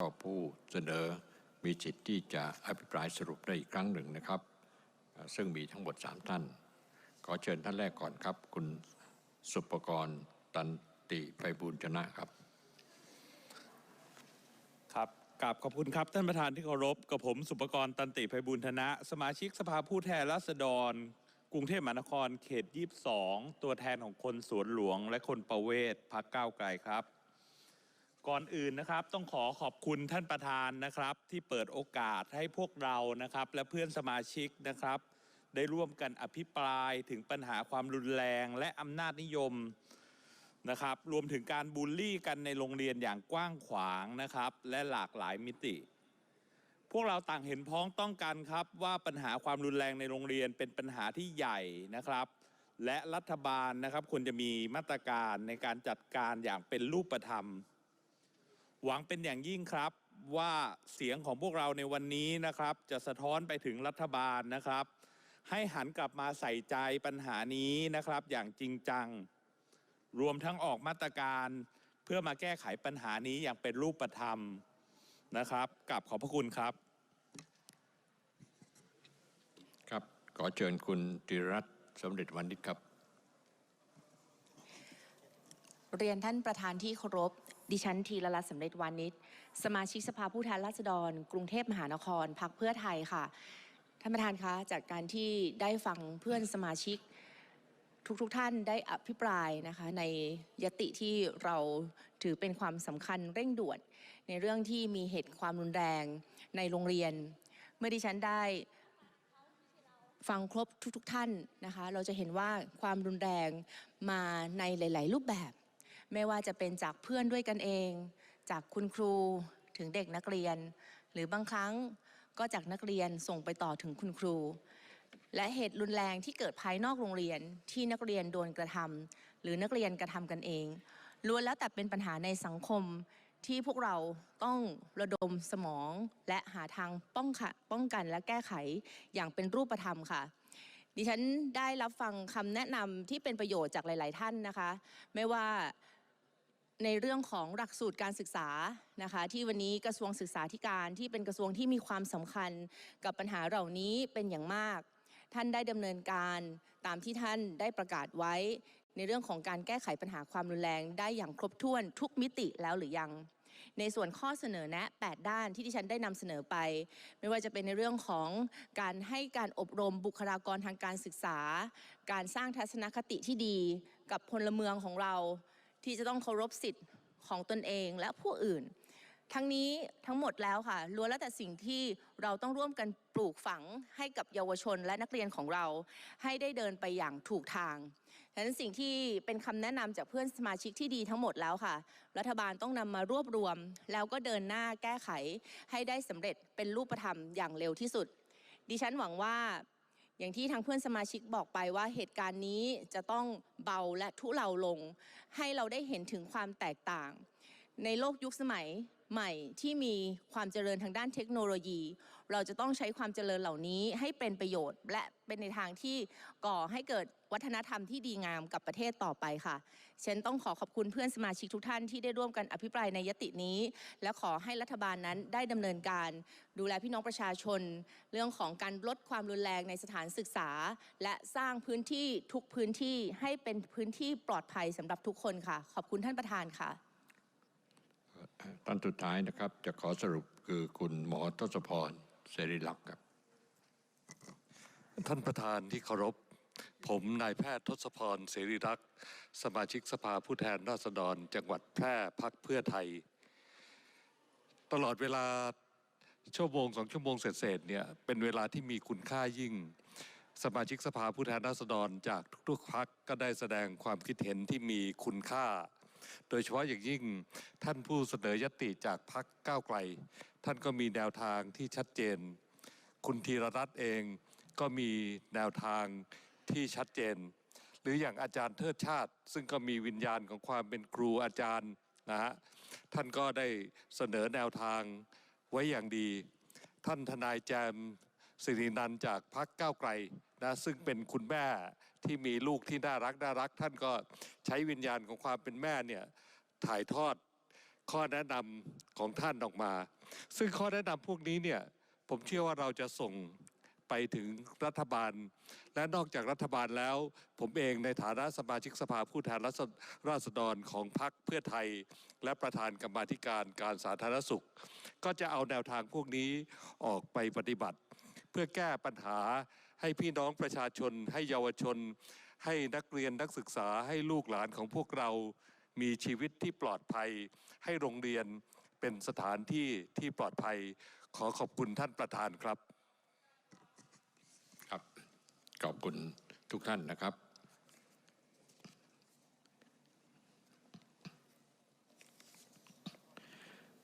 ก็ผู้เสนอมีสิทธิ์ที่จะอภิปรายสรุปได้อีกครั้งหนึ่งนะครับ ซึ่งมีทั้งหมด 3 ท่าน ขอเชิญท่านแรกก่อนครับ คุณสุปกรณ์ตันติไพบูลชนะครับ ครับกราบขอบคุณครับ ท่านประธานที่เคารพกับผมสุปกรณ์ตันติไพบูลย์ธนะ สมาชิกสภาผู้แทนราษฎร กรุงเทพมหานครเขต 22 ตัวแทนของคนสวนหลวง และคนประเวศพักก้าวไกลครับ ก่อนอื่นนะครับต้องขอขอบคุณท่านประธานนะครับ ที่เปิดโอกาสให้พวกเรานะครับ และเพื่อนสมาชิกนะครับ ได้ร่วมกันอภิปรายถึงปัญหาความรุนแรงและอำนาจนิยมนะครับ รวมถึงการบูลลี่กันในโรงเรียนอย่างกว้างขวางนะครับ และหลากหลายมิติ พวกเราต่างเห็นพ้องต้องกันครับว่าปัญหาความรุนแรงในโรงเรียนเป็นปัญหาที่ใหญ่นะครับ และรัฐบาลนะครับควรจะมีมาตรการในการจัดการอย่างเป็นรูปธรรม หวังเป็นอย่างยิ่งครับว่าเสียงของพวกเราในวันนี้นะครับ จะสะท้อนไปถึงรัฐบาลนะครับ ให้หันกลับมาใส่ใจปัญหานี้นะครับ อย่างจริงจัง รวมทั้งออกมาตรการเพื่อมาแก้ไขปัญหานี้อย่างเป็นรูปธรรมนะครับกลับขอบพระคุณครับ ครับขอเชิญคุณติรัตน์สมเด็จวันนิชครับ เรียนท่านประธานที่เคารพ ดิฉันทีละลัตสำเร็จวานิชสมาชิกสภาผู้แทนราษฎร กรุงเทพมหานครพักเพื่อไทยค่ะ ท่านประธานคะจากการที่ได้ฟังเพื่อนสมาชิกทุกๆทท่านได้อภิปรายนะคะในยติที่เราถือเป็นความสำคัญเร่งด่วน ในเรื่องที่มีเหตุความรุนแรงในโรงเรียน เมื่อดิฉันได้ฟังครบทุกๆทท่านนะคะ เราจะเห็นว่าความรุนแรงมาในหลาย ๆ รูปแบบ ไม่ว่าจะเป็นจากเพื่อนด้วยกันเอง จากคุณครูถึงเด็กนักเรียน หรือบางครั้งก็จากนักเรียนส่งไปต่อถึงคุณครู และเหตุรุนแรงที่เกิดภายนอกโรงเรียนที่นักเรียนโดนกระทำหรือนักเรียนกระทำกันเองล้วนแล้วแต่เป็นปัญหาในสังคมที่พวกเราต้องระดมสมองและหาทางป้องค่ะป้องกันและแก้ไขอย่างเป็นรูปธรรมค่ะ ดิฉันได้รับฟังคำแนะนำที่เป็นประโยชน์จากหลาย ๆ ท่านนะคะ ไม่ว่า ในเรื่องของหลักสูตรการศึกษานะคะที่วันนี้กระทรวงศึกษาธิการที่เป็นกระทรวงที่มีความสำคัญกับปัญหาเหล่านี้เป็นอย่างมาก ท่านได้ดำเนินการตามที่ท่านได้ประกาศไว้ ในเรื่องของการแก้ไขปัญหาความรุนแรง ได้อย่างครบถ้วนทุกมิติแล้วหรือยัง ในส่วนข้อเสนอแนะ 8 ด้านที่ที่ฉันได้นำเสนอไป ไม่ว่าจะเป็นในเรื่องของการให้การอบรมบุคลากรทางการศึกษา การสร้างทัศนคติที่ดีกับพลเมืองของเรา ที่จะต้องเคารพสิทธิ์ของตนเองและผู้อื่น ทั้งนี้ทั้งหมดแล้วค่ะล้วนแล้วแต่สิ่งที่เราต้องร่วมกันปลูกฝังให้กับเยาวชนและนักเรียนของเรา ให้ได้เดินไปอย่างถูกทางฉะนั้นสิ่งที่เป็นคำแนะนำจากเพื่อนสมาชิกที่ดีทั้งหมดแล้วค่ะ รัฐบาลต้องนำมารวบรวม แล้วก็เดินหน้าแก้ไขให้ได้สำเร็จเป็นรูปธรรมอย่างเร็วที่สุด ดิฉันหวังว่า อย่างที่ทางเพื่อนสมาชิกบอกไปว่าเหตุการณ์นี้จะต้องเบาและทุเลาลง ให้เราได้เห็นถึงความแตกต่าง ในโลกยุคสมัย ใหม่ที่มีความเจริญทางด้านเทคโนโลยี เราจะต้องใช้ความเจริญเหล่านี้ให้เป็นประโยชน์ และเป็นในทางที่ก่อให้เกิดวัฒนธรรมที่ดีงามกับประเทศต่อไปค่ะฉันต้องขอขอบคุณเพื่อนสมาชิกทุกท่านที่ได้ร่วมกันอภิปรายในยตินี้ และขอให้รัฐบาลนั้นได้ดำเนินการ ดูแลพี่น้องประชาชน เรื่องของการลดความรุนแรงในสถานศึกษา และสร้างพื้นที่ทุกพื้นที่ให้เป็นพื้นที่ปลอดภัยสำหรับทุกคนค่ะ ขอบคุณท่านประธานค่ะ ท่านสุดท้ายนะครับ จะขอสรุปคือคุณหมอทศพรเสรีลักษ์ครับ ท่านประธานที่เคารพ ผมนายแพทย์ทศพรเสรีรักษ์ สมาชิกสภาผู้แทนราษฎร จังหวัดแพร่พักเพื่อไทย ตลอดเวลาชั่วโมงสองชั่วโมงเศษๆเนี่ยเป็นเวลาที่มีคุณค่ายิ่ง สมาชิกสภาผู้แทนราษฎรจากทุกๆพักก็ได้แสดงความคิดเห็นที่มีคุณค่า โดยเฉพาะอย่างยิ่งท่านผู้เสนอยติจากพักก้าวไกล ท่านก็มีแนวทางที่ชัดเจน คุณธีรรัตน์เองก็มีแนวทางที่ชัดเจน หรืออย่างอาจารย์เทิดชาติ ซึ่งก็มีวิญญาณของความเป็นครูอาจารย์นะฮะท่านก็ได้เสนอแนวทางไว้อย่างดี ท่านทนายแจม สิรินันจากพักก้าวไกลนะซึ่งเป็นคุณแม่ที่มีลูกที่น่ารักน่ารัก ท่านก็ใช้วิญญาณของความเป็นแม่เนี่ยถ่ายทอดข้อแนะนำของท่านออกมา ซึ่งข้อแนะนำพวกนี้เนี่ยผมเชื่อว่าเราจะส่งไปถึงรัฐบาล และนอกจากรัฐบาลแล้ว ผมเองในฐานะสมาชิกสภาผู้แทนราษราษฎรของพรรคเพื่อไทย และประธานกรรมาธิการการสาธารณสุข ก็จะเอาแนวทางพวกนี้ออกไปปฏิบัติ เพื่อแก้ปัญหาให้พี่น้องประชาชน ให้เยาวชน ให้นักเรียนนักศึกษาให้ลูกหลานของพวกเรา มีชีวิตที่ปลอดภัย ให้โรงเรียนเป็นสถานที่ที่ปลอดภัย ขอขอบคุณท่านประธานครับ ครับ ขอบคุณทุกท่านนะครับ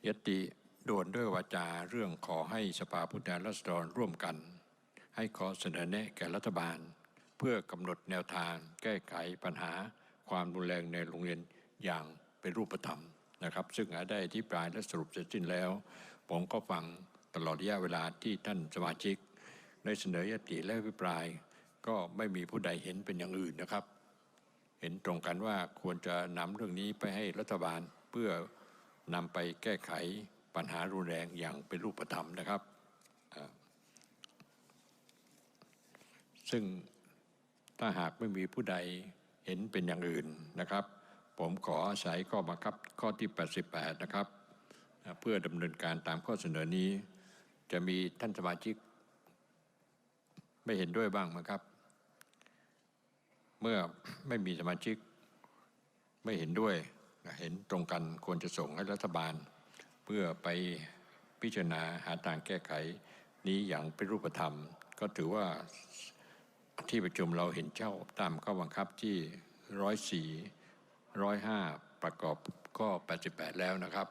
ยติ ด่วนด้วยวาจาเรื่องขอให้สภาผู้แทนราษฎรร่วมกัน ให้ขอเสนอแนะแก่รัฐบาล เพื่อกำหนดแนวทาง แก้ไขปัญหา ความรุนแรงในโรงเรียนอย่างเป็นรูปธรรมนะครับ ซึ่งอาได้ที่ปลายและสรุปเสร็จสิ้นแล้ว ผมก็ฟังตลอดระยะเวลาที่ท่านสมาชิกได้เสนอยติและอภิปราย ก็ไม่มีผู้ใดเห็นเป็นอย่างอื่นนะครับ เห็นตรงกันว่าควรจะนำเรื่องนี้ไปให้รัฐบาลเพื่อนำไปแก้ไข ปัญหารุนแรงอย่างเป็นรูปธรรมนะครับ ซึ่งถ้าหากไม่มีผู้ใดเห็นเป็นอย่างอื่นนะครับ ผมขออาศัยข้อบังคับข้อที่ 88 นะครับ เพื่อดำเนินการตามข้อเสนอนี้ จะมีท่านสมาชิก ไม่เห็นด้วยบ้างไหมครับ เมื่อไม่มีสมาชิกไม่เห็นด้วยเห็นตรงกันควรจะส่งให้รัฐบาล เพื่อไปพิจารณาหาทางแก้ไขนี้อย่างเป็นรูปธรรม ก็ถือว่าที่ประชุมเราเห็นเจ้าตามข้อบังคับที่ร้อยสี่ร้อยห้าประกอบข้อ 88 แล้วนะครับ